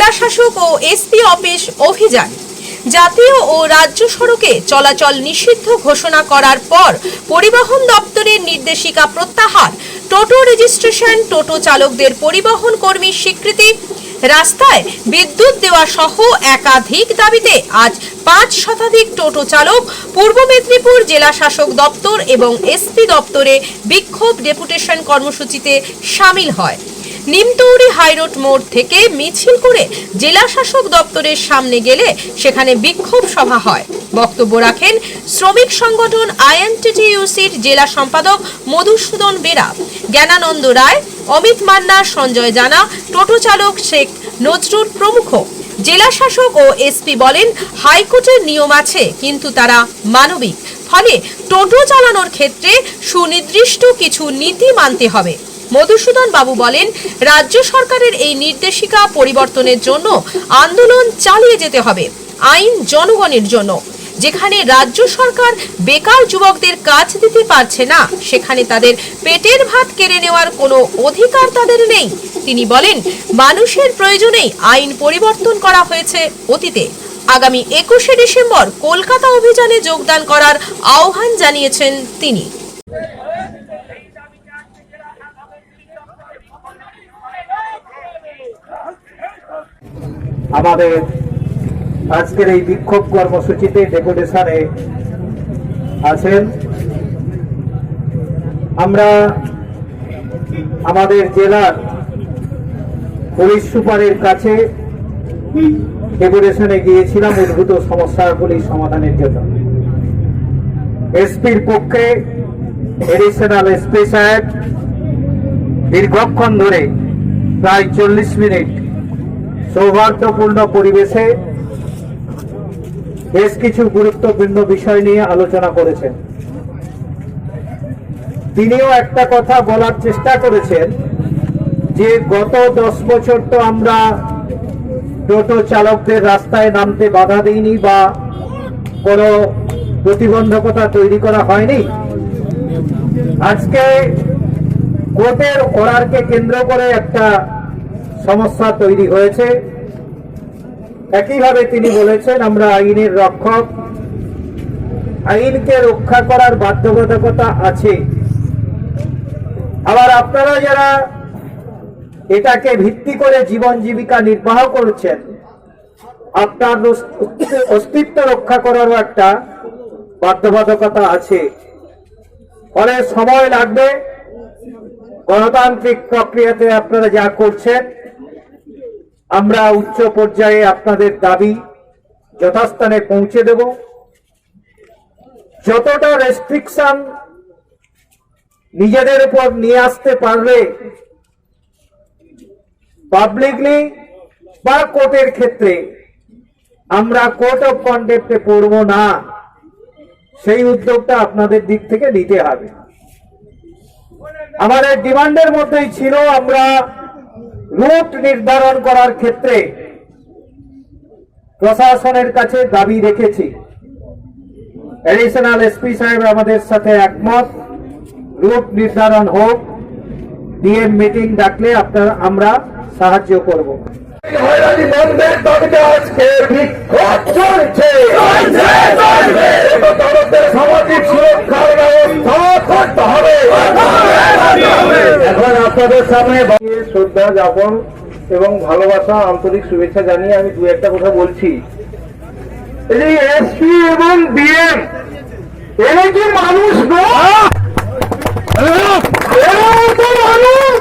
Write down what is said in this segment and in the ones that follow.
জেলা শাসক ও SP office অভিযান। জাতীয় ও রাজ্য সড়কে চলাচল নিষিদ্ধ ঘোষণা করার পর পরিবহন দপ্তরের নির্দেশিকা প্রত্যাহার। টোটো রেজিস্ট্রেশন, টোটো চালকদের পরিবহন কর্মীর স্বীকৃতি। রাস্তায় বিদ্যুৎ দেওয়া সহ একাধিক দাবিতে আজ পাঁচ শতাধিক টোটো চালক পূর্ব মেদিনীপুর জেলা শাসক দপ্তর এবং এসপি দপ্তরে বিক্ষোভ ডেপুটেশন কর্মসূচিতে সামিল হয়। নিমতৌড়ি হাইরোড মোড় থেকে মিছিল করে জেলা শাসক দপ্তরের সামনে গেলে সেখানে বিক্ষোভ সভা হয়। বক্তব্য রাখেন শ্রমিক সংগঠন আইএনটিটিইউসির জেলা সম্পাদক মধুসূদন বেরা, জ্ঞানানন্দ রায়, অমিত মান্না, সঞ্জয় জানা, টোটো চালক শেখ নজরুল প্রমুখ। জেলা শাসক ও এসপি বলেন, হাইকোর্টের নিয়ম আছে, কিন্তু তারা মানবিক। ফলে টোটো চালানোর ক্ষেত্রে সুনির্দিষ্ট কিছু নীতি মানতে হবে। মধুসূদন বাবু বলেন, রাজ্য সরকারের এই নির্দেশিকা পরিবর্তনের জন্য আন্দোলন চালিয়ে যেতে হবে, আইন জনগণের জন্য। যেখানে রাজ্য সরকার বেকার যুবকদের কাজ দিতে পারছে না, সেখানে তাদের পেটের ভাত কেড়ে নেওয়ার কোনো অধিকার তাদের নেই। তিনি বলেন, মানুষের প্রয়োজনেই আইন পরিবর্তন করা হয়েছে অতীতে। আগামী একুশে ডিসেম্বর কলকাতা অভিযানে যোগদান করার আহ্বান জানিয়েছেন তিনি। আমাদের আজকের এই বিক্ষোভ কর্মসূচিতে ডেপুটেশনে আছেন। আমরা আমাদের জেলার পুলিশ সুপারের কাছে ডেপুটেশনে গিয়েছিলাম, উদ্ভূত সমস্যাগুলি সমাধানের জন্য। এসপির পক্ষে এডিশনাল এসপি সাহেব দীর্ঘক্ষণ ধরে প্রায় চল্লিশ মিনিট সৌহার্দ্যপূর্ণ পরিবেশে বেশ কিছু গুরুত্বপূর্ণ বিষয় নিয়ে আলোচনা করেছেন। তিনিও একটা কথা বলার চেষ্টা করেছেন যে গত দশ বছর তো আমরা টোটো চালকদের রাস্তায় নামতে বাধা দিইনি বা কোনো প্রতিবন্ধকতা তৈরি করা হয়নি। আজকে কোর্টের অর্ডারকে কেন্দ্র করে একটা সমস্যা তৈরি হয়েছে। একইভাবে তিনি বলেছেন, আমরা আইনের রক্ষক। আইনকে রক্ষা করার বাধ্যবাধকতা আছে। আবার আপনারা যারা এটাকে ভিত্তি করে জীবন জীবিকা নির্বাহ করছেন, আপনার অস্তিত্ব রক্ষা করারও একটা বাধ্যবাধকতা আছে। ফলে সময় লাগবে। গণতান্ত্রিক প্রক্রিয়াতে আপনারা যা করছেন আমরা উচ্চ পর্যায়ে আপনাদের দাবি যথাস্থানে পৌঁছে দেব। যতটা রেস্ট্রিকশন নিজেদের উপর নিয়ে আসতে পারলে পাবলিকলি বা কোর্টের ক্ষেত্রে আমরা কোর্ট অফ কন্ডেক্টে পড়ব না। সেই উদ্যোগটা আপনাদের দিক থেকে নিতে হবে। আমাদের ডিমান্ডের মধ্যেই ছিল আমরা রুট নির্ধারণ করার ক্ষেত্রে প্রশাসনের কাছে দাবি রেখেছি। এডিশনাল এসপি সাহেব আমাদের সাথে একমত। রুট নির্ধারণ হোক ডিএম মিটিং ডাকলে আপনার আমরা সাহায্য করব। সামাজিক সুরক্ষার ব্যবস্থা করতে হবে। আপনাদের সামনে শ্রদ্ধা যাপন এবং ভালোবাসা, আন্তরিক শুভেচ্ছা জানিয়ে আমি দু একটা কথা বলছি। এই এসপি এবং বিএম এরা কি মানুষ নয় এরাও তো মানুষ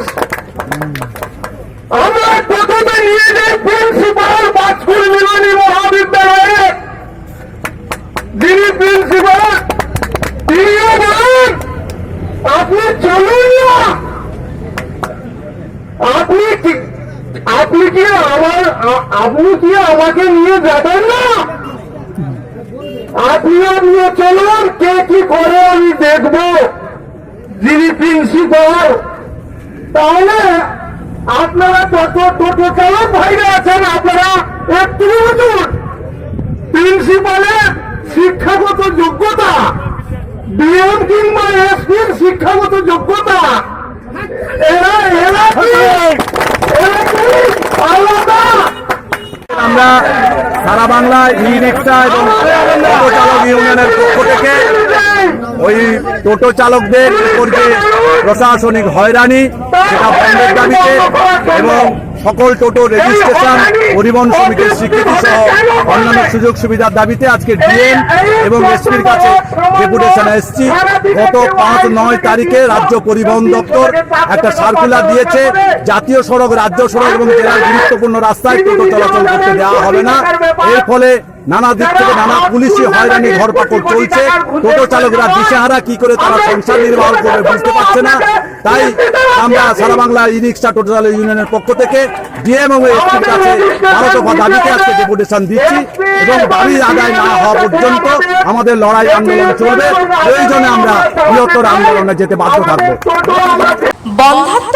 আমরা প্রথমে নিয়ে যাই প্রিন্সিপাল বাজপুর মিলনী মহাবিদ্যালয়ে যিনি প্রিন্সিপাল তিনিও বলেন আপনি চলুন না আপনি কি আপনি কি আমার আ- আপনি কি আমাকে নিয়ে যাবেন না? আপনিও নিয়ে চলুন, কে কি করে আমি দেখব? যিনি প্রিন্সিপাল তাহলে আপনারা কত টোটো চালক ভাইরা আছেন, আপনারা একটু বুঝুন। প্রিন্সিপালের শিক্ষাগত যোগ্যতা ডিএম কিংবা এসপির শিক্ষাগত যোগ্যতা। আমরা সারা বাংলা ই রিক্সা এবং টোটো চালক ইউনিয়নের পক্ষ থেকে ওই টোটো চালকদের প্রশাসনিক হয়রানি সেটা বন্ধের দাবিতে এবং সকল টোটো রেজিস্ট্রেশন পরিবহন সমিতির স্বীকৃতি সহ অন্যান্য সুযোগ সুবিধার দাবিতে আজকে ডিএম এবং এসপির কাছে ডেপুটেশনে এসছি। গত পাঁচ নয় তারিখে রাজ্য পরিবহন দপ্তর একটা সার্কুলার দিয়েছে। জাতীয় সড়ক রাজ্য সড়ক এবং জেলার গুরুত্বপূর্ণ রাস্তায় টোটো চলাচল করতে দেওয়া হবে না। এর ফলে নানা দিক থেকে নানা পুলিশি হয়রানি ঘরপাকড় চলছে। টোটো চালকরা দিশেহারা কি করে তারা সংসার নির্বাহ করবে বুঝতে পারছে না। তাই আমরা সারা বাংলা ই রিক্সা টোটাল ইউনিয়নের পক্ষ থেকে ডিএম এবং এসপির কাছে ভারত দাবিতে আজকে ডেপুটেশন দিচ্ছি এবং দাবি আদায় না হওয়া পর্যন্ত আমাদের লড়াই আন্দোলন চলবে। সেই জন্য আমরা বৃহত্তর আন্দোলনে যেতে বাধ্য থাকব। বন্ধাত্ম